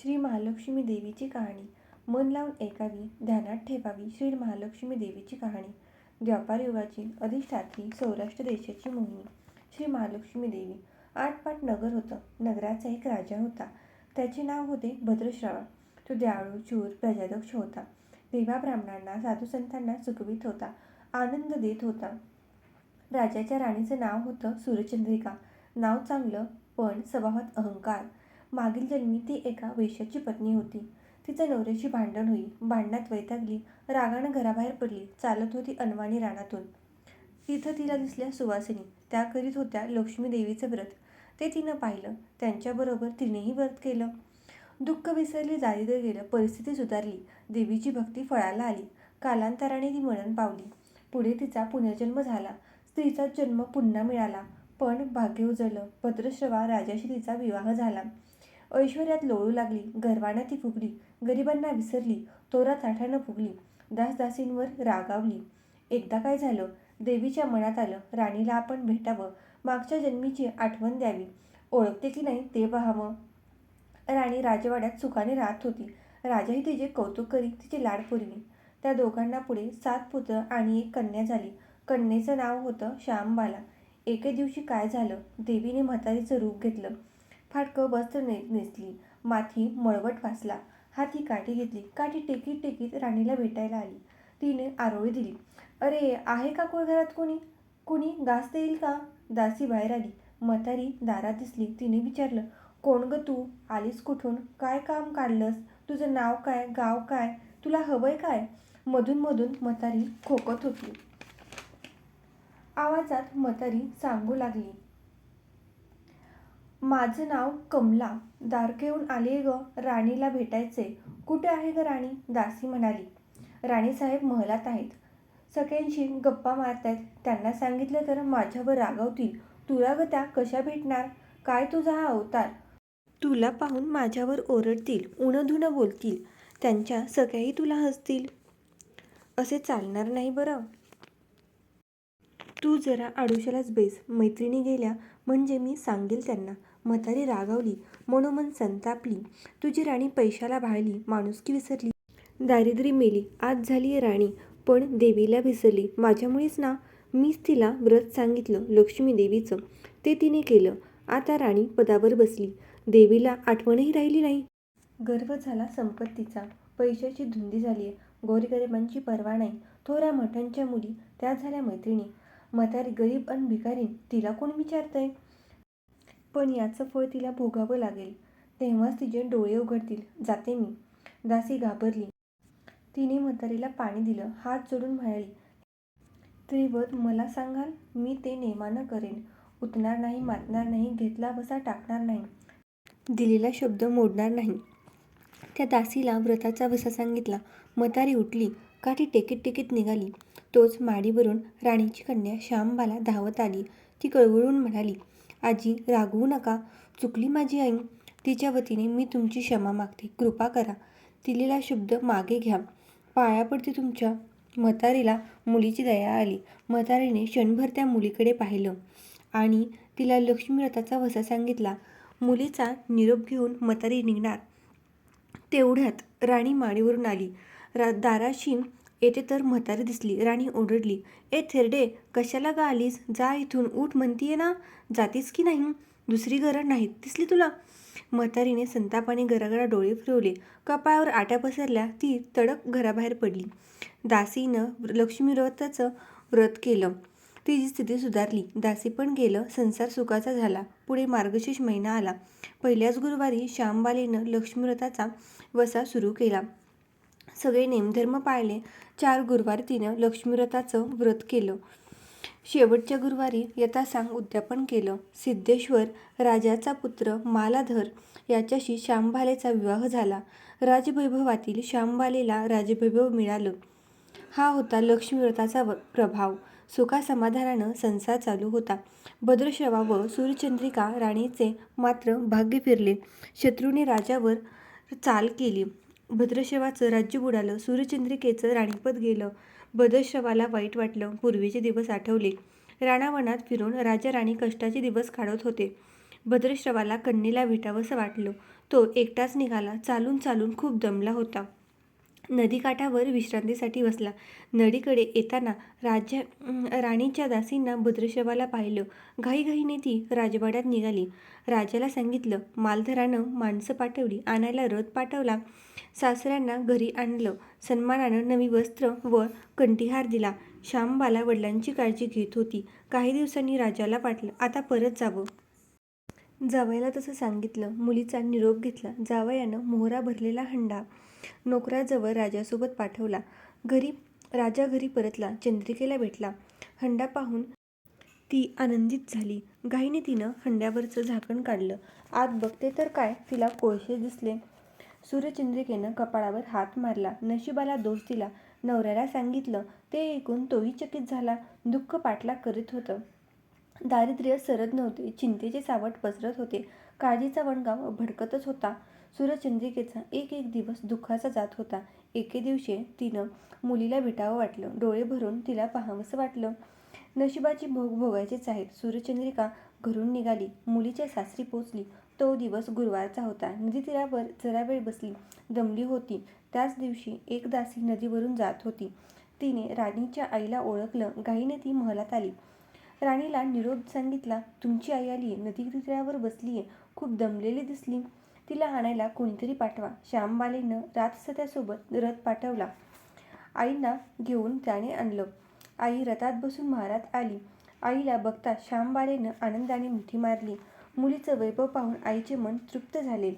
श्री महालक्ष्मी देवीची कहाणी. मन लावून ऐकावी ध्यानात ठेवावी श्री महालक्ष्मी देवीची कहाणी. व्यापार युगाची अधिष्ठात्री सौराष्ट्र देशाची मोहिनी. श्री महालक्ष्मी देवी. आठपाट नगर होतं. नगराचा एक राजा होता. त्याचे नाव होते भद्रश्रावा तो दयाळू चूर प्रजादक्ष होता. देवा ब्राह्मणांना साधुसंतांना सुखवित होता. आनंद देत होता. राजाच्या राणीचं नाव होतं सूर्यचंद्रिका. नाव चांगलं पण स्वभावात अहंकार. मागील जन्मी ती एका वेश्याची पत्नी होती. तिचं नवऱ्याची भांडण होई. भांडणात वैतागली. रागानं घराबाहेर पडली. चालत होती अनवाणी रानातून. तिथं तिला दिसल्या सुवासिनी. त्या करीत होत्या लक्ष्मी देवीचं व्रत. ते तिनं पाहिलं. त्यांच्याबरोबर तिनेही व्रत केलं. दुःख विसरली दारिद्र्य गेलं. परिस्थिती सुधारली. देवीची भक्ती फळाला आली. कालांतराने ती मरण पावली. पुढे तिचा पुनर्जन्म झाला. स्त्रीचा जन्म पुन्हा मिळाला. पण भाग्य उजळलं. भद्रश्रवा राजाशी तिचा विवाह झाला. ऐश्वर्यात लोळू लागली. गर्वानं ती फुगली. गरिबांना विसरली. तोरा ताठानं फुगली. दासदासींवर रागावली. एकदा काय झालं? देवीच्या मनात आलं. राणीला आपण भेटावं. मागच्या जन्मीची आठवण द्यावी. ओळखते की नाही ते पाहावं. राणी राजवाड्यात सुखाने राहत होती. राजाही तिचे कौतुक करी तिचे लाड पुरवी त्या दोघांना पुढे सात पुत्र आणि एक कन्या झाली. कन्येचं नाव होतं श्यामबाला. एके दिवशी काय झालं? देवीने म्हातारीचं रूप घेतलं. फाटकं वस्त्र ने नेसली. माथी मळवट फासला हाती काठी घेतली. काठी टेकीत टेकीत राणीला भेटायला आली. तिने आरोळी दिली. अरे आहे का कोण घरात कोणी? कुणी घास देईल का? दासी बाहेर आली. म्हातारी दारात दिसली. तिने विचारलं कोण ग तू? आलीस कुठून? काय काम काढलंस? तुझं नाव काय? गाव काय? तुला हवंय काय? मधून मधून म्हातारी खोकत होती. आवाजात म्हातारी सांगू लागली. माझं नाव कमला. दारकेहून आले ग. राणीला भेटायचे कुठे आहे ग राणी? दासी म्हणाली. राणीसाहेब महलात आहेत. सगळ्यांशी गप्पा मारतायत. त्यांना सांगितलं तर माझ्यावर रागवतील. तुला ग त्या कशा भेटणार? काय तुझा हा अवतार? तुला पाहून माझ्यावर ओरडतील. उणधुणं बोलतील. त्यांच्या सगळ्याही तुला हसतील. असे चालणार नाही बरं. तू जरा आडुशालाच बेस. मैत्रिणी गेल्या. म्हणजे मी सांगेल त्यांना. म्हातारी रागावली मनोमन संतापली. तुझी राणी पैशाला भाळली माणुसकी विसरली. दारिद्र्य मेली आज झाली आहे राणी पण देवीला विसरली. माझ्यामुळेच ना मीच तिला व्रत सांगितलं लक्ष्मी देवीचं. ते तिने केलं. आता राणी पदावर बसली. देवीला आठवणही राहिली नाही. गर्व झाला संपत्तीचा. पैशाची धुंदी झाली आहे. गोरगरिबांची पर्वा नाही. थोड्या मठांच्या मुली त्या झाल्या मैत्रिणी. म्हातारी गरीब आणि भिकारी तिला कोण विचारतंय? पण याचं फळ तिला भोगावं लागेल. तेव्हाच तिचे डोळे उघडतील. जाते मी. दासी घाबरली. तिने म्हातारीला पाणी दिलं. हात जोडून म्हणाली त्रिवत मला सांगाल मी ते नेमानं करेन. उतणार नाही मातणार नाही घेतला बसा टाकणार नाही. दिलेला शब्द मोडणार नाही. त्या दासीला व्रताचा वसा सांगितला. म्हातारी उठली. काठी टेकीत टेकीत निघाली. तोच माडीवरून राणीची कन्या श्यामबाला धावत आली. ती कळवळून म्हणाली आजी रागवू नका. चुकली माझी आई. तिच्या वतीने मी तुमची क्षमा मागते. कृपा करा. दिलेला शब्द मागे घ्या. पाया पडते तुमच्या म्हातारीला मुलीची दया आली. म्हातारीने क्षणभर त्या मुलीकडे पाहिलं आणि तिला लक्ष्मी वसा सांगितला. मुलीचा निरोप घेऊन म्हातारी निघणार. तेवढ्यात राणी माडीवरून आली. रा दाराशी येथे तर म्हातारी दिसली राणी ओरडली ए थेरडे कशाला गा आलीस? जा इथून उठ म्हणतीये ना जातीस की नाही? दुसरी गरज नाही दिसली तुला? म्हातारीने संतापाने गरागरा डोळे फिरवले. कपाळावर आट्या पसरल्या ती तडक घराबाहेर पडली. दासीनं लक्ष्मी व्रताचं व्रत केलं. तिची स्थिती सुधारली. दासी पण गेलं. संसार सुखाचा झाला. पुढे मार्गशीर्ष महिना आला. पहिल्याच गुरुवारी श्यामबालेनं लक्ष्मीव्रताचा वसा सुरू केला. सगळे नेमधर्म पाळले. चार गुरुवार तिनं लक्ष्मीव्रताचं व्रत केलं. शेवटच्या गुरुवारी यथासांग उद्यापन केलं. सिद्धेश्वर राजाचा पुत्र मालाधर याच्याशी श्यामबालेचा विवाह झाला. राजवैभवातील श्यामबालेला राजवैभव मिळालं. हा होता लक्ष्मीव्रताचा व प्रभाव. सुखासमाधानानं संसार चालू होता. भद्रश्रवा व सूर्यचंद्रिका राणीचे मात्र भाग्य फिरले. शत्रूने राजावर चाल केली. भद्रश्रवाचं राज्य बुडालं सूर्यचंद्रिकेचं राणीपद गेलं. भद्रश्रवाला वाईट वाटलं पूर्वीचे दिवस आठवले. राणावनात फिरून राजा राणी कष्टाचे दिवस काढत होते. भद्रश्रवाला कन्येला भेटावंसं वाटलं. तो एकटाच निघाला चालून चालून खूप दमला होता. नदीकाठावर विश्रांतीसाठी बसला. नदीकडे येताना राजा राणीच्या दासींना भद्रशवाला पाहिलं. घाईघाईने ती राजवाड्यात निघाली. राजाला सांगितलं मालधरानं माणसं पाठवली आणायला रथ पाठवला. सासऱ्यांना घरी आणलं. सन्मानानं नवी वस्त्र व कंठीहार दिला. श्यामबाला वडिलांची काळजी घेत होती. काही दिवसांनी राजाला वाटलं आता परत जावं. जावयाला तसं सांगितलं. मुलीचा निरोप घेतला. जावयानं मोहरा भरलेला हंडा नोकराजवळ राजासोबत पाठवला. घरी राजा घरी परतला चंद्रिकेला भेटला. हंडा पाहून ती आनंदित झाली. घाईने तिनं हंड्यावरचं झाकण काढलं. आत बघते तर काय? तिला कोळसे दिसले. सूर्यचंद्रिकेनं कपाळावर हात मारला. नशिबाला दोष दिला. नवऱ्याला सांगितलं. ते ऐकून तोही चकित झाला. दुःख पाठलाग करीत होतं. दारिद्र्य सरत नव्हते. चिंतेचे सावट पसरत होते. काळजीचा वणगाव भडकतच होता. सूर्यचंद्रिकेचा एक एक दिवस दुःखाचा जात होता. एके दिवशी तिनं मुलीला भेटावं वाटलं. डोळे भरून तिला पाहावंसं वाटलं. नशिबाची भोग भोगायचेच आहेत. सूर्यचंद्रिका घरून निघाली. मुलीच्या सासरी पोचली. तो दिवस गुरुवारचा होता. नदी तीरावर जरा वेळ बसली. दमली होती. त्याच दिवशी एक दासी नदीवरून जात होती. तिने राणीच्या आईला ओळखलं. घाईने ती महलात आली. राणीला निरोप सांगितला तुमची आई आली नदी तीरावर बसलीये. खूप दमलेली दिसली. तिला आणायला कोणीतरी पाठवा. श्यामबालेनं रातसत्यासोबत रथ पाठवला. आईंना घेऊन त्याने आणलं. आई रथात बसून महारात आली. आईला बघता श्यामबालेनं आनंदाने मिठी मारली. मुलीचं वैभव पाहून आईचे मन तृप्त झाले.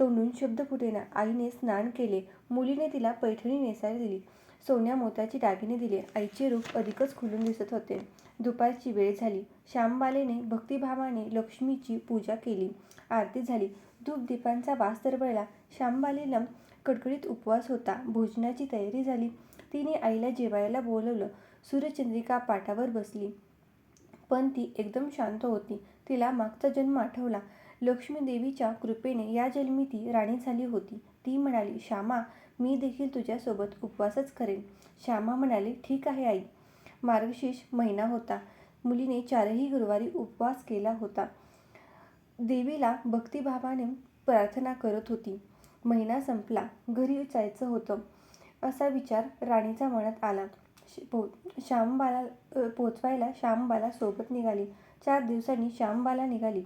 तोंडून शब्द फुटेना आईने स्नान केले. मुलीने तिला पैठणी नेसायला दिली. सोन्या मोत्याची दागिने दिले. आईचे रूप अधिकच खुलून दिसत होते. दुपारची वेळ झाली. श्यामबालेने भक्तिभावाने लक्ष्मीची पूजा केली. आरती झाली. धूपदीपांचा वास दरवळला. श्यामबालेला कडकडीत उपवास होता. भोजनाची तयारी झाली. तिने आईला जेवायला बोलवलं. सूर्यचंद्रिका पाटावर बसली. पण ती एकदम शांत होती. तिला मागचा जन्म आठवला. लक्ष्मी देवीच्या कृपेने या जन्मी ती राणी झाली होती. ती म्हणाली श्यामा मी देखील तुझ्यासोबत उपवासच करेन. श्यामा म्हणाले ठीक आहे आई. मार्गशीर्ष महिना होता. मुलीने चारही गुरुवारी उपवास केला होता. देवीला भक्तिभावाने प्रार्थना करत होती. महिना संपला. घरी जायचं होतं. असा विचार राणीचा मनात आला. पो श्यामबाला पोचवायला श्यामबाला सोबत निघाली. चार दिवसांनी श्यामबाला निघाली.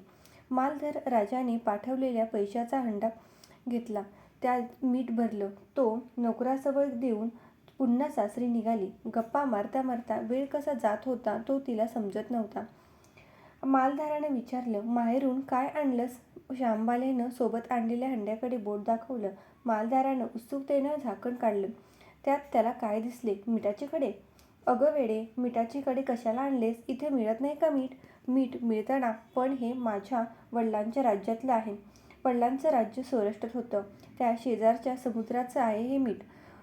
मालधर राजाने पाठवलेल्या पैशाचा हंडा घेतला. त्यात मीठ भरलं. तो नोकराजवळ देऊन पुन्हा सासरी निघाली. गप्पा मारता मारता वेळ कसा जात होता तो तिला समजत नव्हता. मालधारानं विचारलं माहेरून काय आणलंस? श्यामबालेनं सोबत आणलेल्या हंड्याकडे बोट दाखवलं. मालधारानं उत्सुकतेनं झाकण काढलं. त्यात त्याला काय दिसले? मिठाचे कडे अगं वेडे मिठाची कडे कशाला आणलेस? इथे मिळत नाही का मीठ? मीठ मिळतं ना पण हे माझ्या वडिलांच्या राज्यातलं आहे. वडिलांचं राज्य सौराष्ट्रात होतं. त्या शेजारच्या समुद्राचं आहे हे मीठ.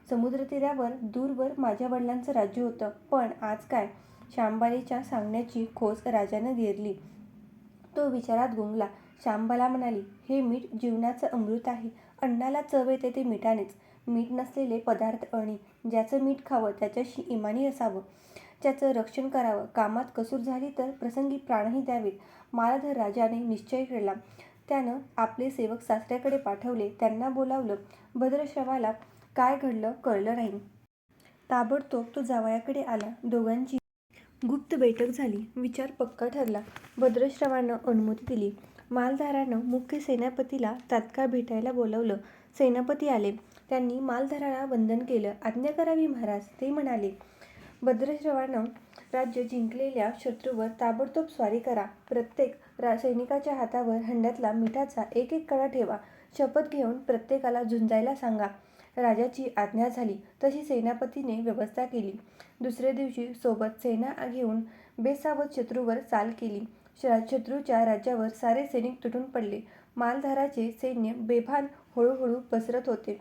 समुद्रतीरावर दूरवर माझ्या वडिलांचं राज्य होतं. पण आज काय? श्यामबालीच्या सांगण्याची खोस राजानं गिरली तो विचारात गुंगला श्यामबाला म्हणाली हे मीठ जीवनाचं अमृत आहे. अन्नाला चव येते ते मिठानेच. मीठ नसलेले पदार्थ अणी ज्याचं मीठ खावं त्याच्याशी इमानी असावं. ज्याचं रक्षण करावं. कामात कसूर झाली तर प्रसंगी प्राणही द्यावेत. मालाधर राजाने निश्चय केला. त्यानं आपले सेवक सासऱ्याकडे पाठवले. त्यांना बोलावलं भद्रश्रवाला काय घडलं कळलं नाही. ताबडतोब तो जावयाकडे आला. दोघांची गुप्त बैठक झाली. विचार पक्का ठरला. भद्रश्रवानं अनुमती दिली. मालधारानं मुख्य सेनापतीला तात्काळ भेटायला बोलावलं. सेनापती आले. त्यांनी मालधाराला वंदन केलं. आज्ञा करावी महाराज ते म्हणाले. भद्रश्रवानं राज्य जिंकलेल्या शत्रूवर ताबडतोब स्वारी करा. प्रत्येक रा सैनिकाच्या हातावर हंड्यातला मिठाचा एक एक कडा ठेवा. शपथ घेऊन प्रत्येकाला झुंजायला सांगा. राजाची आज्ञा झाली. तशी सेनापतीने व्यवस्था केली. दुसऱ्या दिवशी सोबत सेना घेऊन बेसावत शत्रूवर चाल केली. शत्रूच्या राज्यावर सारे सैनिक तुटून पडले. मालधाराचे सैन्य बेभान हळूहळू पसरत होते.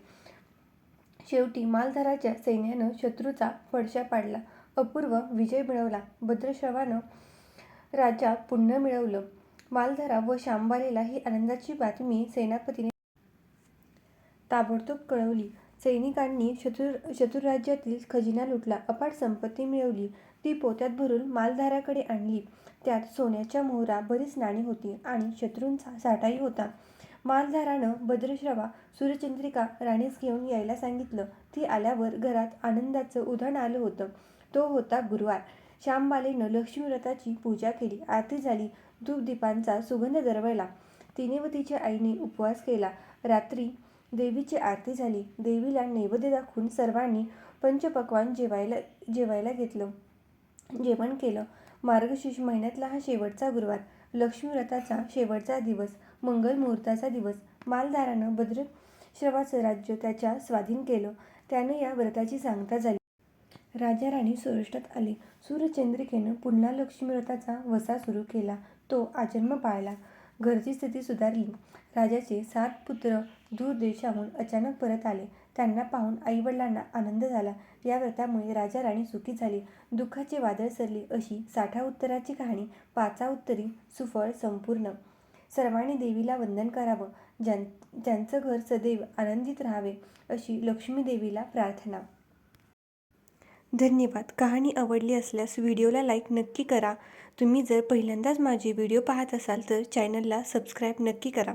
शेवटी मालधाराच्या सैन्यानं शत्रूचा फडशा पाडला. अपूर्व विजय मिळवला. भद्रश्रवानं राजा पुण्य मिळवलं. मालधारा व शांबालेला ही आनंदाची बातमी सेनापतीने ताबडतोब कळवली. सैनिकांनी शत्रू शत्रुराज्यातील खजिना लुटला. अफाट संपत्ती मिळवली. ती पोत्यात भरून मालधाराकडे आणली. त्यात सोन्याच्या मोहरा बरीच नाणी होती आणि शत्रूंचा साठाही होता. मालधारानं भद्रश्रवा सूर्यचंद्रिका राणीस घेऊन यायला सांगितलं. ती आल्यावर घरात आनंदाचं उधाण आलं होतं. तो होता गुरुवार. श्यामबालेनं लक्ष्मीव्रताची पूजा केली. आरती झाली. धूपदीपांचा सुगंध दरवळला. तिने व तिच्या आईने उपवास केला. रात्री देवीची आरती झाली. देवीला नैवेद्य दाखवून सर्वांनी पंचपक्वान जेवायला जेवायला घेतलं. जेवण केलं. मार्गशीर्ष महिन्यातला हा शेवटचा गुरुवार. लक्ष्मीव्रताचा शेवटचा दिवस. मंगल मुहूर्ताचा दिवस. मालधारानं भद्रश्रवाचं राज्य त्याच्या स्वाधीन केलं. त्यानं या व्रताची सांगता झाली. राजा राणी सोरष्टात आले. सूर्यचंद्रिकेनं पुन्हा लक्ष्मीव्रताचा वसा सुरू केला. तो आजन्म पाळला. घरची स्थिती सुधारली. राजाचे सात पुत्र दूर देशाहून अचानक परत आले. त्यांना पाहून आईवडिलांना आनंद झाला. या व्रतामुळे राजा राणी सुखी झाली. दुःखाचे वादळ सरले अशी साठा उत्तराची कहाणी पाचा उत्तरी सुफळ संपूर्ण. सर्वांनी देवीला वंदन करावं. ज्यां ज्यांचं घर सदैव आनंदित राहावे अशी लक्ष्मी देवीला प्रार्थना. धन्यवाद. कहाणी आवडली असल्यास व्हिडिओला लाईक नक्की करा. तुम्ही जर पहिल्यांदाच माझे व्हिडिओ पाहत असाल तर चॅनलला सबस्क्राईब नक्की करा.